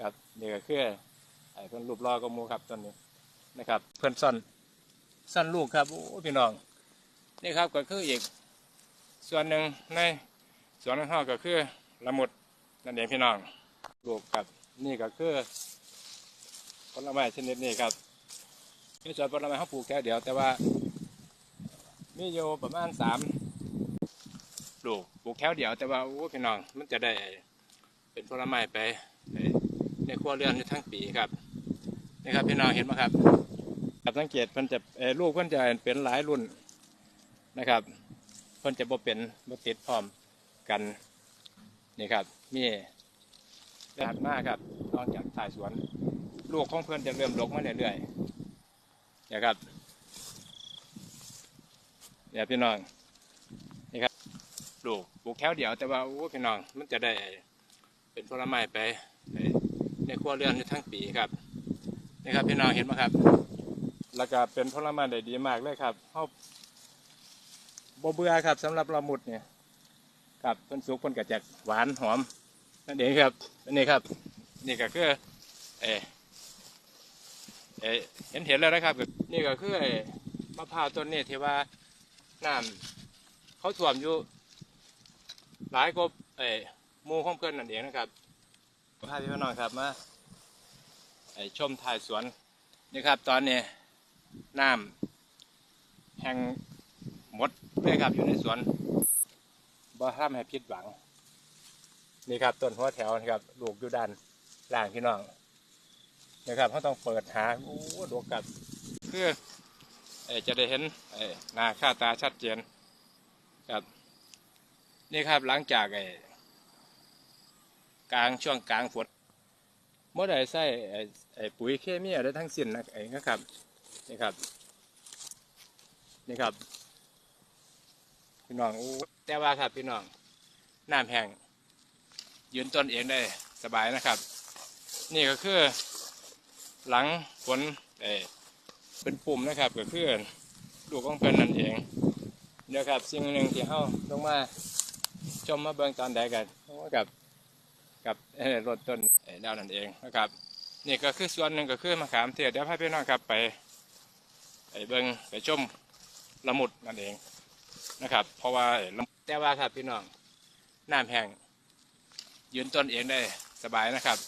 ครับนี่ก็คือไอ้เพื่อนรูปรอก็มูครับต้นนี้นะครับ เพื่อนซ่อนซ่อนลูกครับโอ้พี่น้องนี่ครับก็คืออีกส่วนหนึ่งในสวนของเราก็คือละมุดนั่นเองพี่น้องลูกครับนี่ก็คือผลไม้ชนิดนี้ครับมีสวนผลไม้เขาปลูกแค่เดียว แต่ว่ามีอยู่ประมาณสามลูกปลูกแค่เดียวแต่ว่าโอ้พี่น้องมันจะได้เป็นผลไม้ไป ในครัวเรือนอยู่ทั้งปีครับนี่ครับพี่น้องเห็นไหมครับครับสังเกตเพิ่นจะลูกเพิ่นจะเป็นหลายรุ่นนะครับเพิ่นจะบ่เป็นบ่ติดพร้อมกันนี่ครับมีถัดมาครับนอกจากถ่ายสวน ลูกของเพิ่อนจะเริ่มดกมาเรื่อยๆนะครับเนี่ยพี่น้องนี่ครับลูกปลูกแถวเดียวแต่ว่าโอ้พี่น้องมันจะได้เป็นผลไม้ไป ในครัวเรือนอยู่ทั้งปีครับนี่ครับพี่น้องเห็นไหมครับ แล้วก็เป็นผลไม้ได้ดีมากเลยครับเขาบเบื่อครับสำหรับละมุดเนี่ยครับเพิ่นสุกเพิ่นก็จะหวานหอมนั่นเองครับนนี้ครับ นี่ก็คือเออเออเห็นเห็นแล้วนะครับ นี่ก็คือไอ้มะพร้าวต้นนี้ที่ว่าน้ำเขาท่วมอยู่ หลายกว่าเออมูของเพื่อนนั่นเองนะครับพาพี่น้องครับมา ชมถ่ายสวนนี่ครับ ตอนนี้น้ำแห่งหมดเลยครับอยู่ในสวนบ่ทำให้ผิดหวัง นี่ครับต้นหัวแถวนะครับลูกอยู่ด้านล่างพี่น้องนะครับเขาต้องเปิดหาโอ้ดกกับคือเอ่อจะได้เห็นหน้าค่าตาชัดเจนครับนี่ครับหลังจากกลางช่วงกลางฝน เมื่อใดใส่ไอ้ปุ๋ยเคมีอะไรทั้งสิ้นนะไอ้นะครับนี่ครับนี่ครับ พี่น้องอู้แต่ว่าครับพี่น้องน้ำแห้งยืนต้นเองได้สบายนะครับ นี่ก็คือ หลังฝนเอเป็นปุ่มนะครับก็คือลูกของเพิ่นนั่นเองเดี๋ยวครับสิ่งหนึ่งที่เฮาลงมา ชมมาเบิ่งตอนใดกันกับกับรถต้น เอ่อดาวนั่นเองนะครับนี่ก็คือส่วนหนึ่งก็คือมะขามเทศเดี๋ยวพาพี่น้องครับไปไปเบิ้งไปชมละมุดนั่นเองนะครับ เพราะว่าแต่ว่าครับพี่น้องน้ำแห้งยืนต้นเองได้สบายนะครับ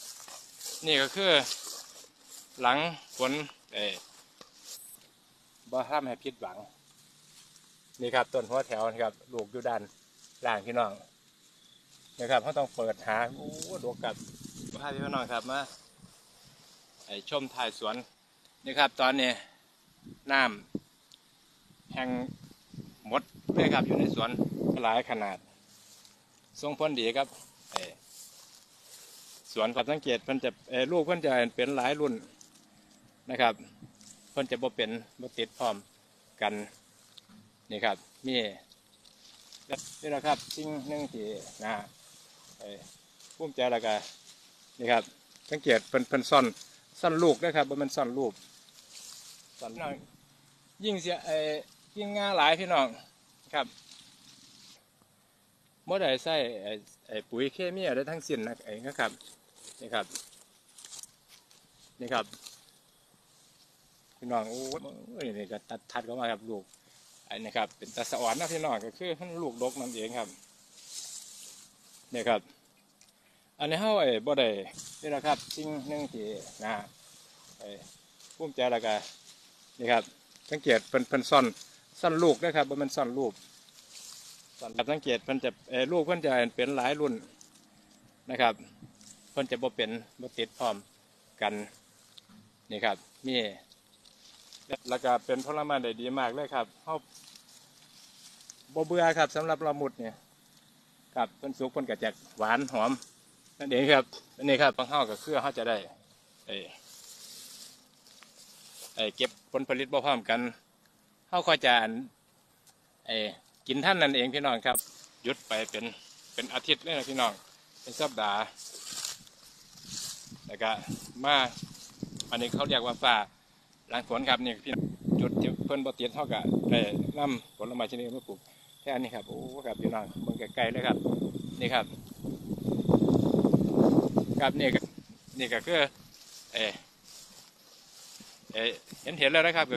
นี่ก็คือหลังฝนเอบ่ทำให้ผิดหวัง นี่ครับต้นหัวแถวนะครับลูกอยู่ด้านล่างพี่น้อง นะครับเขาต้องเปิดหาโอ้ดกกับพาพี่น้องครับมาไอชมถ่ายสวนนี่ครับ ตอนนี้น้ำแห่งหมดเลยครับอยู่ในสวนหลายขนาดทรงพ้นดีครับสวนครับสังเกตเพิ่นจะลูกเพิ่นจะเป็นหลายรุ่นนะครับเพิ่นจะบ่เป็นบ่ติดพร้อมกันนี่ครับมีนี่แหละครับสิ่งหนึ่งที่นะ เอ่อภูมิใจแล้วก็นี่ครับ สังเกตเพิ่นเพิ่นซ่อนซ่อนลูกนะครับว่ามันซ่อนลูกซ่อนยิ่งเสียเอ่อยิ่งงาหลายพี่น้องครับเมื่อใดใส่ไอ้ไอ้ปุ๋ยเคมีอะไรทั้งสิ้นนะไอ้นะครับนี่ครับนี่ครับพี่น้องโอ้ยนี่ก็ตัดทัดเข้ามาครับลูกไอ้นี่ครับเป็นตาสะอ่อนนะพี่น้องก็คือมันลูกดกนั่นเองครับ เนี่ยครับ อันนี้เฮาไอ้บ่ได้นี่แหละครับสิ่งหนึ่งที่นะไอ้ภูมิใจแล้วก็นี่ครับ สังเกตเพิ่นเพิ่นซ่อนซ่อนลูกนะครับว่ามันซ่อนลูกซ่อนครับสังเกตเพิ่นจะเอ่อลูกเพิ่นจะเป็นหลายรุ่นนะครับเพิ่นจะบ่เป็นบ่ติดพร้อมกันนี่ครับมีแล้วก็เป็นผลไม้ได้ดีมากเลยครับเฮาบ่เบื่อครับสำหรับละมุดเนี่ย ครับเพิ่นสุกเพิ่นก็จะหวานหอมนั่นเองครับอันนี้ครับบางเฮาก็คือเฮาจะได้ไอ้ไอ้เก็บผลผลิตบ่พร้อมกันเฮาก็จะอันไอ้กินท่านนั่นเองพี่น้องครับหยุดไปเป็นเป็นอาทิตย์เลยนะพี่น้องเป็นสัปดาห์แล้วก็มาอันนี้เขาเรียกว่าฟ้าหลังฝนครับนี่พี่น้องจุดที่เพิ่นบ่ติดเฮาก็ได้นำผลไม้ชนิดนี้มาปลูก แค่นี้ครับ โอ้ครับพี่น้องเบิ่งไกลๆเลยครับ นี่ครับ ครับนี่ก็นี่ก็คือเออเออเห็นเห็นแล้วนะครับก็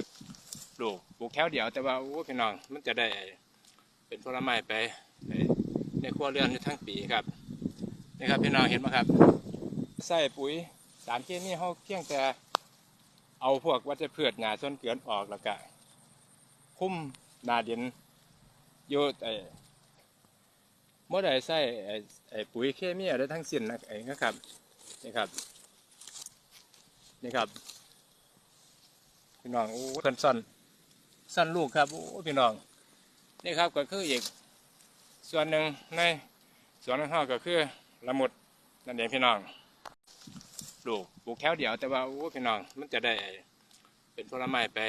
ปลูกปลูกแถวเดียวแต่ว่าโอ้พี่น้องมันจะได้เป็นผลไม้ไปในครัวเรือนอยู่ทั้งปีครับนี่ครับพี่น้องเห็นไหมครับใส่ปุ๋ยสารเคมีเขาเพียงแต่เอาพวกวัชพืชหญ้าส่วนเกินออกแล้วก็คุ้มหนาดิน อยู่ไอ้เมื่อใดใส่ไอ้ไอ้ปุ๋ยเคมีอะไรทั้งสิ้นนะไอ้นะครับนี่ครับนี่ครับ พี่น้องโอ้เพิ่นซ่อนซ่นลูกครับโอ้พี่น้องนี่ครับก็คืออีกส่วนหนึ่งในสวนของเราก็คือละมุดนั่นเองพี่น้องปลูกปลูกแถวเดียวแต่ว่าโอ้พี่น้องมันจะได้เป็นผลไม้ไป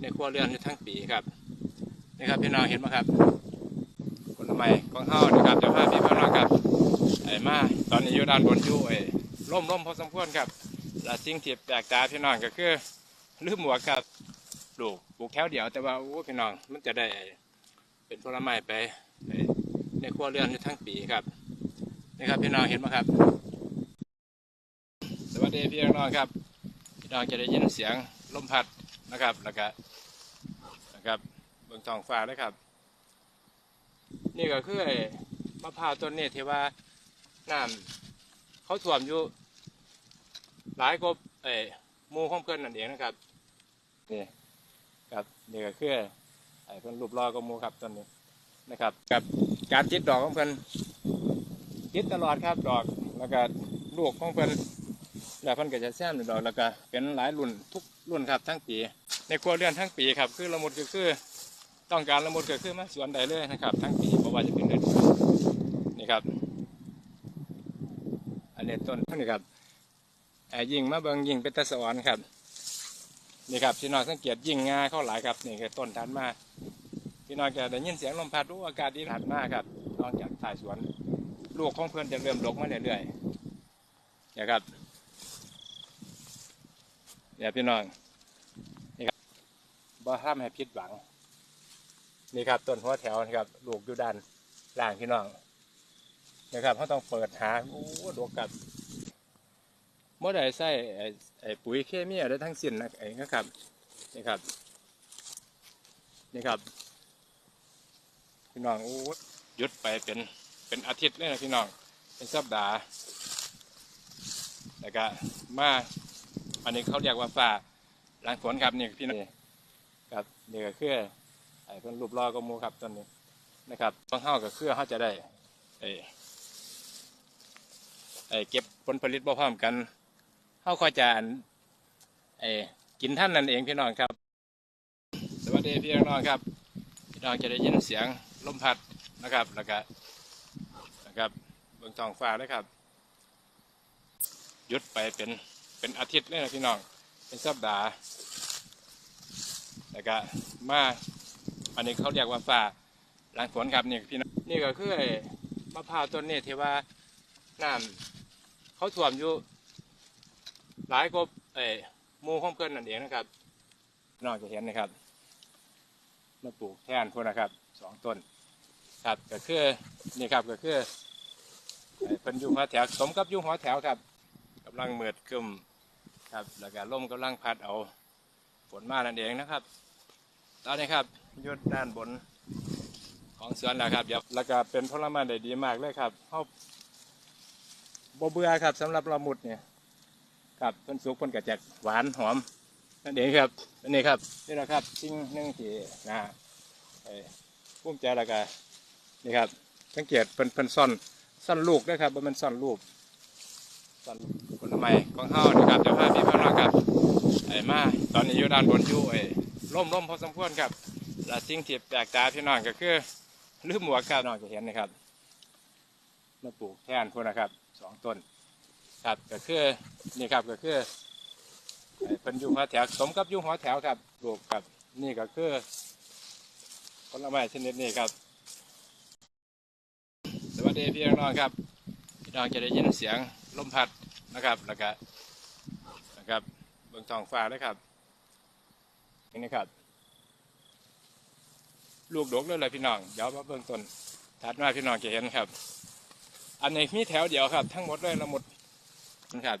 ในครัวเรือนองทั้งปีครับ นี่ครับพี่น้องเห็นไหมครับผลไม้ของเฮานะครับเดี๋ยวพาพี่พน้องครับไอ้มาตอนนี้อยู่ด้านบนอยู่ไอ้ร่มร่มพอสมควรครับและสิ่งที่แปลกตาพี่น้องก็คือลืมหมวกครับปลูกปลูกแถวเดียวแต่ว่าโอ้พี่น้องมันจะได้เป็นผลไม้ไปในครัวเรือนอยู่ทั้งปีครับนี่ครับพี่น้องเห็นไหมครับ สวัสดีพี่น้องครับพี่น้องจะได้ยินเสียงลมพัดนะครับแล้วก็นะครับ เบื้องท้องฟ้าเลยครับ นี่ก็คือไอ้มะพร้าวต้นนี้ที่ว่าน้ำเขาท่วมอยู่ หลายกบไอ้มูของเพื่อนนั่นเองนะครับนี่ครับนี่ก็คือไอ้เพื่อนรูปรอก็มูครับต้นนี้นะครับ กับการติดดอกของเพื่อนติดตลอดครับดอกแล้วก็ลูกของเพื่อนแล้วเพิ่นก็จะแซมดอกแล้วก็เป็นหลายรุ่นทุกรุ่นครับทั้งปี ในครัวเรือนทั้งปีครับ คือละมุดก็คือ ต้องการละมุดก็คือมาสวนใดเลยนะครับ ทั้งปีเพราะว่าจะเป็นเดือนนี่ครับ อันนี้ต้นนี่ครับแอบยิงมาเบิงยิงเป็นตะสวรรค์ครับนี่ครับพี่น้องสังเกตยิงงาเข้าหลายครับนี่คือต้นทันมาพี่น้องจะได้ยินเสียงลมพัดรู้อากาศดีถัดมาครับนอกจากถ่ายสวนลูกของเพื่อนจะเริ่มดกมาเรื่อยๆนะครับเนี่ยพี่น้องนี่ครับบ่ห้ามให้ผิดหวัง นี่ครับต้นหัวแถวนะครับลูกอยู่ด้านล่างพี่น้องนะครับเขาต้องเปิดหาโอ้ดกกับเมื่อใดใส่ไอ้ปุ๋ยเคมีอะไรทั้งสิ้นนะไอ้นะครับนี่ครับนี่ครับ พี่น้องโอ้หยุดไปเป็นเป็นอาทิตย์เลยนะพี่น้องเป็นสัปดาห์แล้วก็มาอันนี้เขาเรียกว่าฟ้าหลังฝนครับนี่พี่น้องครับนี่ก็คือ ไอ้เพิ่นรูปรอก็มูครับตอนนี้นะครับบางเฮาก็คือเฮาจะได้ไอ้ไอ้เก็บผลผลิตบ่พร้อมกันเฮาคอยจะอันไอ้กินท่านนั่นเองพี่น้องครับ สวัสดีพี่น้องครับ พี่น้องจะได้ยินเสียงลมพัดนะครับแล้วก็นะครับเบื้องท้องฟ้าเลยครับยุดไปเป็นเป็นอาทิตย์เลยนะพี่น้อง เป็นสัปดาห์แล้วก็มา อันนี้เขาเรียกว่าฟ้าหลังฝนครับนี่พี่น้องนี่ก็คือมะพร้าวต้นนี้ที่ว่าน้ำเขาท่วมอยู่ หลายกบไอ้หมูของเพื่อนนั่นเองนะครับน้องจะเห็นนะครับมาปลูกแทนพวกนะครับสองต้นครับก็คือนี่ครับก็คือเป็นยุงหัวแถวสมกับยุงหัวแถวครับกำลังเมืดครึมครับแล้วก็ลมกำลังพัดเอาฝนมานั่นเองนะครับ ตอนนี้ครับอยุดด้านบนของสวนแล้วครับเดี๋ยวแล้วก็เป็นผลไม้ได้ดีมากเลยครับเขาบเบื่อครับสำหรับละมุดเนี่ยครับเพิ่นสุกเพิ่นกระจัดหวานหอมนั่นเองครับอันนี้ครับนี่แหละครับสิ่งหนึ่งที่นะเอ่อภูมิใจแล้วก็นี่ครับสังเกตเพิ่นเพิ่นซ่อนซ่อนลูกด้วยครับว่ามันซ่อนลูกผลไม้ของเฮานะครับเดี๋ยวพาพี่พี่น้องครับไอ้มาตอนนี้อยู่ด้านบนอยู่ไอ้ ร่มร่มพอสมควรครับและสิ่งที่แปลกตาพี่น้องก็คือลืมหมวกครับน้องจะเห็นนะครับมาปลูกแทนพวกนะครับสองต้นครับก็คือนี่ครับก็คือเป็นยุงหัวแถวสมกับยุงหัวแถวครับปลูกกับนี่ก็คือผลไม้ชนิดนี้ครับ สวัสดีพี่น้องครับพี่น้องจะได้ยินเสียงลมพัดนะครับแล้วก็นะครับเบื้องท้องฟ้าเลยครับ นี่นะครับ ลูกดกเลยเลยพี่น้อง เดี๋ยวมาเบื้องต้นถัดมาพี่น้องจะเห็นครับ อันนี้มีแถวเดียวครับ ทั้งหมดเลยละหมดนะครับ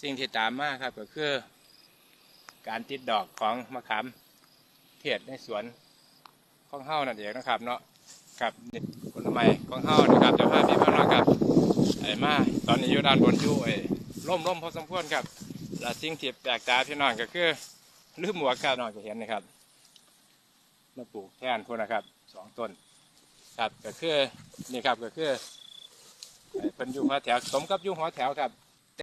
สิ่งที่ตามมาครับก็คือ การติดดอกของมะขามเทศในสวนของเฮ้านั่นเองนะครับ เนาะครับผลไม้ของเฮ้านะครับจะพาพี่พ่อน้องครับไอ้มาตอนนี้อยู่ด้านบนอยู่ไอ้ร่มร่มพอสมควรครับและสิ่งที่แปลกตาพี่น้องก็คือ ลืมหมวกครับน้องจะเห็นนะครับมาปลูกแทนพวกนะครับสองต้น ครับก็คือนี่ครับก็คือเป็นยุงหัวแถวสมกับยุงหัวแถวครับ